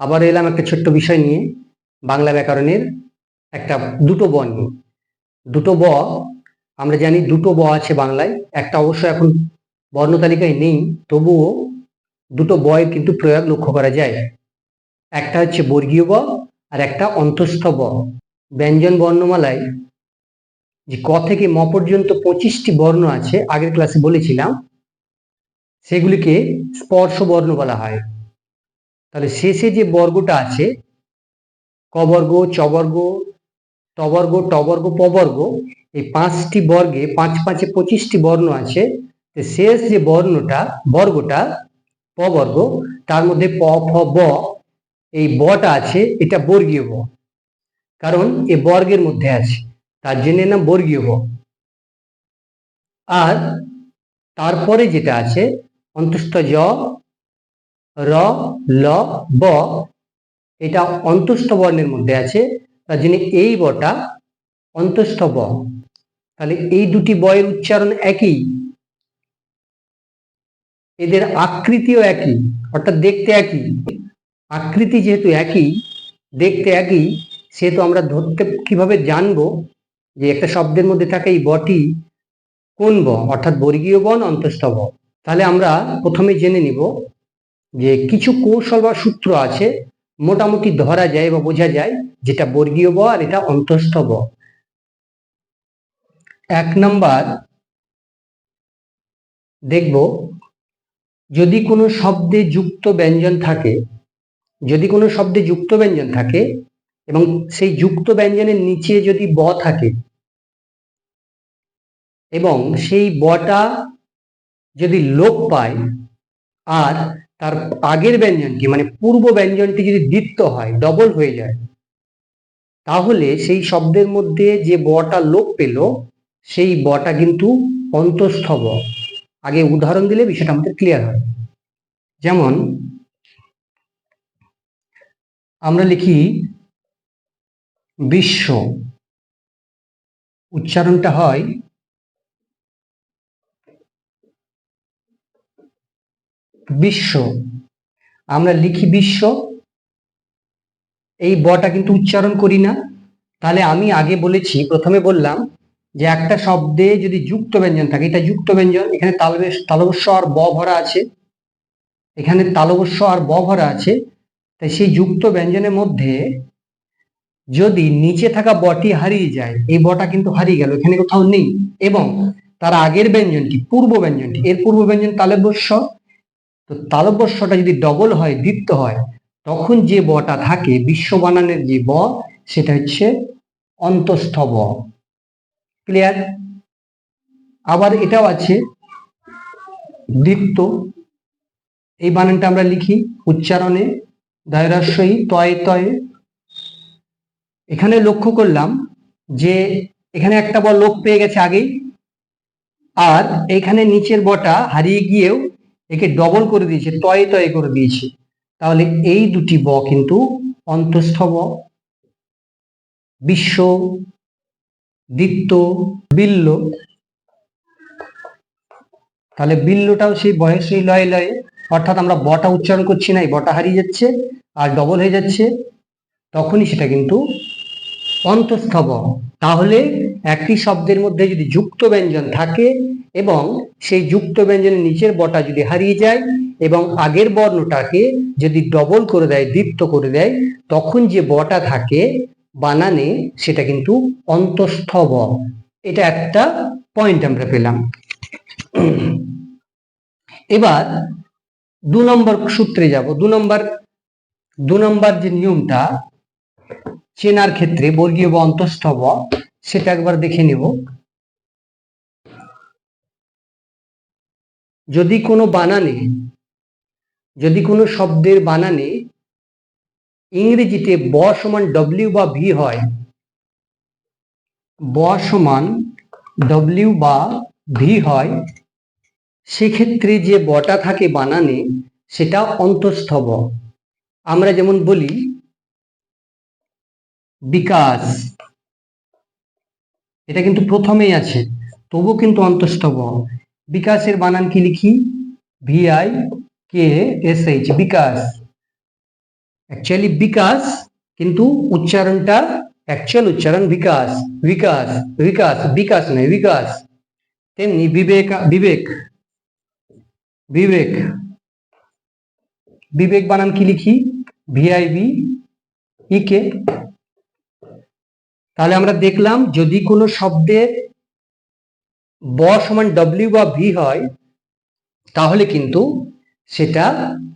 আবার এলাম একটা ছোট্ট বিষয় নিয়ে, বাংলা ব্যাকরণের একটা দুটো ব নিয়ে। দুটো ব, আমরা জানি দুটো ব আছে বাংলায়, একটা অবশ্য এখন বর্ণ তালিকায় নেই, তবুও দুটো বয়ের কিন্তু প্রয়োগ লক্ষ্য করা যায়। একটা হচ্ছে বর্গীয় ব, আর একটা অন্তঃস্থ ব। ব্যঞ্জন বর্ণমালায় যে ক থেকে ম পর্যন্ত পঁচিশটি বর্ণ আছে, আগের ক্লাসে বলেছিলাম, সেগুলিকে স্পর্শ বর্ণ বলা হয়। তাহলে শেষে যে বর্গটা আছে কবর্গ চবর্গ টবর্গ টবর্গ ট বর্গ ট বর্গ, প বর্গ, এই পাঁচটি বর্গে, পাঁচ পাঁচে পঁচিশটি বর্ণ আছে শেষ যে বর্ণটা, বর্গটা পবর্গ তার মধ্যে প, ফ, ব, এই বটা আছে, এটা বর্গীয় ব। কারণ এ বর্গের মধ্যে আছে, তার জন্য নাম বর্গীয় ব। আর তারপরে যেটা আছে, অন্তস্থ জ র, ল, ব, এটা অন্তস্থ বর্ণের মধ্যে আছে। তার জন্য এই বটা অন্তস্থ ব। তাহলে এই দুটি বয়ের উচ্চারণ একই? এদের আকৃতিও একই, অর্থাৎ দেখতে একই। আকৃতি যেহেতু একই, দেখতে একই, সেহেতু আমরা ধরতে কীভাবে জানব যে একটা শব্দের মধ্যে থাকে এই বটি কোন ব? অর্থাৎ বর্গীয় বন অন্তস্থ ব। তাহলে আমরা প্রথমে জেনে নিব যে কিছু কৌশল বা সূত্র আছে, মোটামুটি ধরা যায় বা বোঝা যায় যেটা বর্গীয় ব আর এটা অন্তস্থ ব। এক নাম্বার, দেখব যদি কোনো শব্দে যুক্ত ব্যঞ্জন থাকে, যদি কোনো শব্দে যুক্ত ব্যঞ্জন থাকে এবং সেই যুক্ত ব্যঞ্জনের নিচে যদি ব থাকে এবং সেই বটা যদি লোপ পায়, আর তার আগের ব্যঞ্জনটি মানে পূর্ব ব্যঞ্জনটি যদি দ্বিত্ব হয় ডবল হয়ে যায়, তাহলে সেই শব্দের মধ্যে যে বটা লোপ পেল, সেই বটা কিন্তু অন্তঃস্থ ব আগে উদাহরণ দিলে বিষয়টা আমাদের ক্লিয়ার হয়। যেমন, আমরা লিখি, বিশ্ব। উচ্চারণটা হয় বিশ্ব। আমরা লিখি বিশ্ব, এই বটা কিন্তু উচ্চারণ করি না। তাহলে আমি আগে বলেছি, প্রথমে বললাম যে একটা শব্দে যদি যুক্ত ব্যঞ্জন থাকে, এটা যুক্ত ব্যঞ্জন, এখানে তালবেশ, তালবস্য আর ব ভরা আছে। এখানে তালবস্য আর ব ভরা আছে। তাই সেই যুক্ত ব্যঞ্জনের মধ্যে যদি নিচে থাকা বটি হারিয়ে যায়, এই বটা কিন্তু হারিয়ে গেল, এখানে কোথাও নেই। এবং তার আগের ব্যঞ্জনটি, পূর্ব ব্যঞ্জনটি, এর পূর্ব ব্যঞ্জন তালব্যস্য তো তালব্যস্যটা যদি ডবল হয়, দ্বিত্ব হয়, তখন যে বটা থাকে, বিশ্ব বানানের যে ব, সেটা হচ্ছে অন্তঃস্থ ব। ক্লিয়ার আবার এটাও আছে, দ্বিত্ব। এই বানানটা আমরা লিখি উচ্চারণে দয়রাস্যই তয়ে তয়ে। এখানে লক্ষ্য করলাম যে এখানে একটা বল লোক পেয়ে গেছে আগেই, আর এখানে নিচের বটা হারিয়ে গিয়েও একে ডবল করে দিয়েছে, তয়ে তয়ে করে দিয়েছে। তাহলে এই দুটি ব কিন্তু অন্তঃস্থ বিশ্ব দিত্য বিল্ল। তাহলে বিল্লটাও সেই বয়স লয়ে লয়ে, অর্থাৎ আমরা বটা উচ্চারণ করছি না, এই বটা হারিয়ে যাচ্ছে, আর ডবল হয়ে যাচ্ছে, তখনই সেটা কিন্তু অন্তঃস্থ ব তাহলে একই শব্দের মধ্যে যদি যুক্ত ব্যঞ্জন থাকে এবং সেই যুক্ত ব্যঞ্জনের নিচের বটা যদি হারিয়ে যায় এবং আগের বর্ণটাকে যদি ডবল করে দেয় দীপ্ত করে দেয়, তখন যে বটা থাকে বানানে সেটা কিন্তু অন্তঃস্থ ব এটা একটা পয়েন্ট আমরা পেলাম। এবার দু নম্বর সূত্রে যাব। দু নম্বর দু নম্বর যে নিয়মটা, চেনার ক্ষেত্রে বর্গীয় বা অন্তঃস্থ ব সেটা একবার দেখে নেব। যদি কোনো বানানে, যদি কোনো শব্দের বানানে ইংরেজিতে ব সমান ডব্লিউ বা ভি হয়, ব সমান ডব্লিউ বা ভি হয়, সেক্ষেত্রে যে বটা থাকে বানানে, সেটা অন্তঃস্থ ব। আমরা যেমন বলি, বিকাশ। এটা কিন্তু প্রথমেই আছে। তবু কিন্তু অন্তঃস্থ বিকাশের বানান কি লিখি? V I K S H Bikash. Actually Bikash কিন্তু উচ্চারণটা অ্যাকচুয়াল উচ্চারণ বিকাশ। বিকাশ বিকাশ বিকাশ নয়, বিকাশ। তেমনি বিবেক বিবেক বিবেক। বিবেক বানান কি লিখি? ভিআইবি ইকে তাহলে আমরা দেখলাম যদি কোনো শব্দের ব সমান ডব্লিউ বা ভি হয়, তাহলে কিন্তু সেটা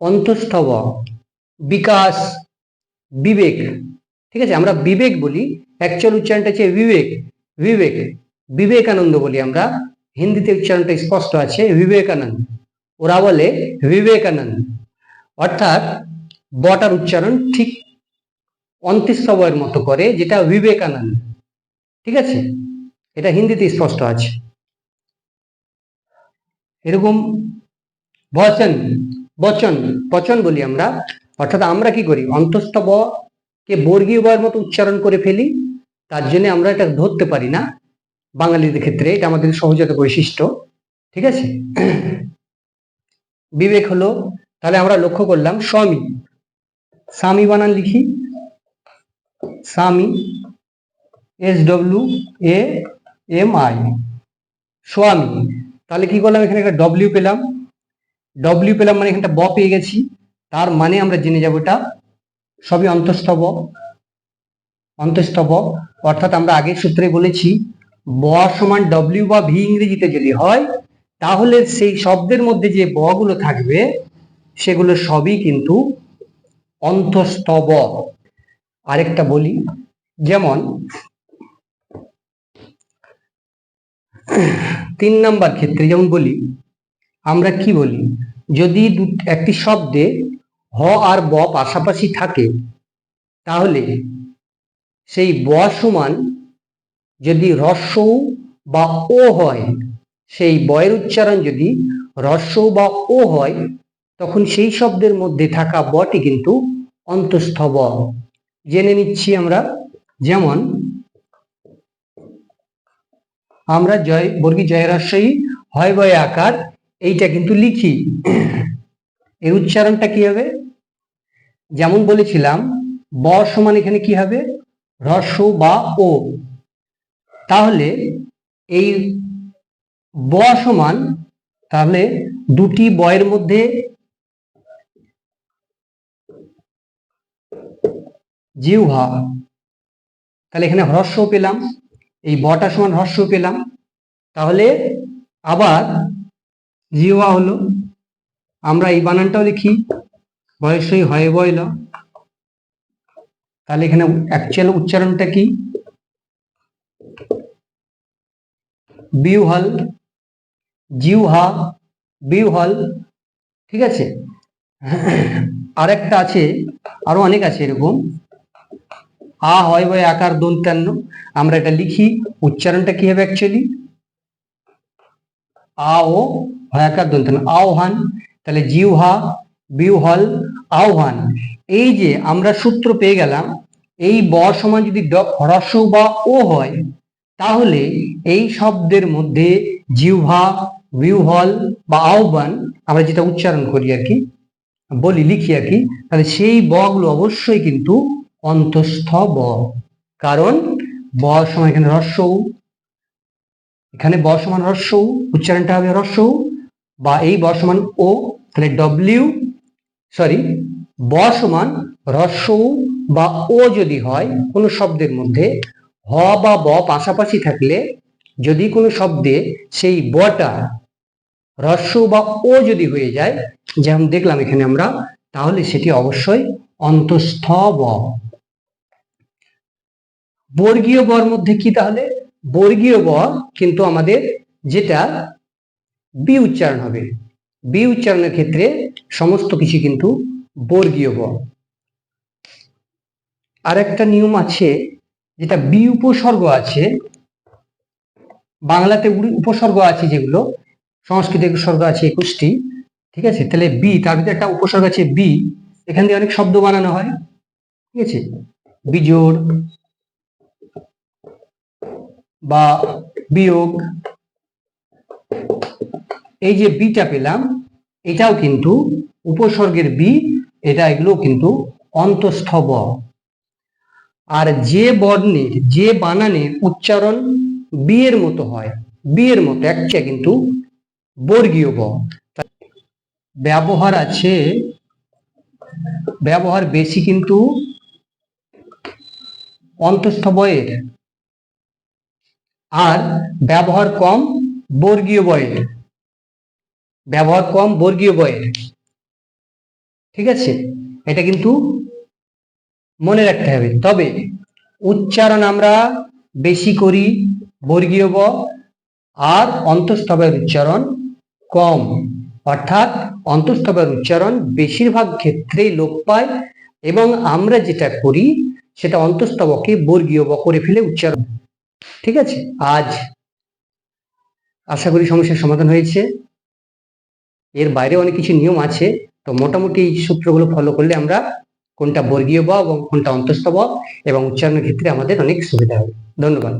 অন্তঃস্থ ব বিকাশ, বিবেক। ঠিক আছে? আমরা বিবেক বলি অ্যাকচুয়াল উচ্চারণটা হচ্ছে বিবেক বিবেক, বিবেকানন্দ বলি আমরা। হিন্দিতে উচ্চারণটা স্পষ্ট আছে, বিবেকানন্দ। ওরা বলে বিবেকানন্দ। অর্থাৎ বটার উচ্চারণ ঠিক অন্ত্যস্তবয়ের মতো করে, যেটা বিবেকানন্দ। ঠিক আছে? এটা হিন্দিতে স্পষ্ট আছে। এরকম বচন বচন বচন বলি আমরা। অর্থাৎ আমরা কি করি? অন্তস্থ কে বর্গীয় বয়ের মতো উচ্চারণ করে ফেলি। তার জন্য আমরা এটা ধরতে পারি না। বাঙালিদের ক্ষেত্রে এটা আমাদের সহজাত বৈশিষ্ট্য। ঠিক আছে? বিবেক হলো, তাহলে আমরা লক্ষ্য করলাম স্বামী। স্বামী বানান লিখি। স্বামী, S W A M I. স্বামী, তাহলে কি করলাম? এখানে একটা ডব্লিউ পেলাম। ডব্লিউ পেলাম মানে এখানটা ব পেয়ে গেছি। তার মানে আমরা জেনে যাব এটা সবই অন্তঃস্থব অন্তঃস্থব অর্থাৎ আমরা আগের সূত্রে বলেছি, ব সমান ডব্লিউ বা ভি ইংরেজিতে যদি হয়, তাহলে সেই শব্দের মধ্যে যে ব গুলো থাকবে, সেগুলো সবই কিন্তু অন্তঃস্থব আরেকটা বলি, যেমন তিন নাম্বার ক্ষেত্রে যেমন বলি, আমরা কি বলি? যদি একটি শব্দে হ আর ব পাশাপাশি থাকে, তাহলে সেই ব সমান যদি রস্যৌ বা ও হয়, সেই বয়ের উচ্চারণ যদি রস্যৌ বা ও হয়, তখন সেই শব্দের মধ্যে থাকা বটি কিন্তু অন্তঃস্থ ব জেনে নিচ্ছি আমরা। যেমন, আমরা জয়, বর্গী জয়রাশয়ী হয় বয় আকার, এইটা কিন্তু লিখি। এর উচ্চারণটা কি হবে? যেমন বলেছিলাম, ব সমান এখানে কি হবে? রস্য বা, ও। তাহলে এই ব সমান, তাহলে দুটি বয়ের মধ্যে জিহ্বা তাহলে এখানে হ্রস্ব পেলাম, এই বটা সমান হ্রস্ব পেলাম। তাহলে আবার জিহ্বা হলো। আমরা এই বানানটাও লিখি, বয়সই হয় বয়ল তাহলে এখানে অ্যাকচুয়াল উচ্চারণটা কি? বিউহল, জিউহা, বিউহল, ঠিক আছে? আরেকটা আছে, আরও অনেক আছে এরকম। আ হয় বয় আকার দন্তান্ন আমরা এটা লিখি, উচ্চারণটা কি হবে অ্যাকচুয়ালি আ ও হয় আকার দন্তান্ন আহ্বান তাহলে জিউহা বিউহল আহ্বান এই যে আমরা সূত্র পেয়ে গেলাম, এই ব সমান যদি হ্রস্ব বা ও হয়, তাহলে এই শব্দের মধ্যে জিহ্বা বিউহল বা আহ্বান আমরা যেটা উচ্চারণ করি আর কি, বলি, লিখি আর কি, তাহলে সেই ব গুলো অবশ্যই কিন্তু অন্তঃস্থ ব কারণ ব সমান এখানে হ্রস্ব এখানে ব সমান হ্রস্ব উচ্চারণটা হবে হ্রস্ব বা এই ব সমান ও, তাহলে ডব্লিউ সরি ব সমান হ্রস্ব বা ও যদি হয়, কোনো শব্দের মধ্যে, হ বা ব পাশাপাশি থাকলে যদি কোনো শব্দে সেই বটা হ্রস্ব বা ও যদি হয়ে যায়, যেমন দেখলাম এখানে আমরা, তাহলে সেটি অবশ্যই অন্তঃস্থ ব বর্গীয় বর মধ্যে কি তাহলে? বর্গীয় ব কিন্তু আমাদের যেটা বি উচ্চারণ হবে। বি উচ্চারণের ক্ষেত্রে সমস্ত কিছু কিন্তু বর্গীয় ব আর একটা নিয়ম আছে, যেটা বি উপসর্গ আছে, বাংলাতে উপসর্গ আছে যেগুলো সংস্কৃত উপসর্গ আছে একুশটি, ঠিক আছে? তাহলে বি তার ভিতরে একটা উপসর্গ আছে বি এখান দিয়ে অনেক শব্দ বানানো হয়, ঠিক আছে? বিজোড় বা বিয়োগ, এই যে বিটা পেলাম, এটাও কিন্তু উপসর্গের বি, এটা এগুলো কিন্তু অন্তস্থ ব আর যে বর্ণের, যে বানানের উচ্চারণ বিয়ের মতো হয় বিয়ের মতো একটা কিন্তু বর্গীয় ব। ব্যবহার আছে, ব্যবহার বেশি কিন্তু অন্তস্থ বয়ের আর ব্যবহার কম বর্গীয় বয়ের ব্যবহার কম বর্গীয় বয়ের ঠিক আছে? এটা কিন্তু মনে রাখতে হবে। তবে উচ্চারণ আমরা বেশি করি বর্গীয় ব আর অন্তঃস্থবের উচ্চারণ কম। অর্থাৎ অন্তঃস্থবের উচ্চারণ বেশিরভাগ ক্ষেত্রেই লোপ পায় এবং আমরা যেটা করি সেটা অন্তঃস্থবকে বর্গীয় ব করে ফেলে উচ্চারণ ঠিক আছে, আজ আশা করি সমস্যার সমাধান হয়েছে। এর বাইরে অনেক কিছু নিয়ম আছে, তো মোটামুটি এই সূত্রগুলো ফলো করলে আমরা কোনটা বর্গীয় ব এবং কোনটা অন্তস্থ এবং উচ্চারণের ক্ষেত্রে আমাদের অনেক সুবিধা হবে। ধন্যবাদ।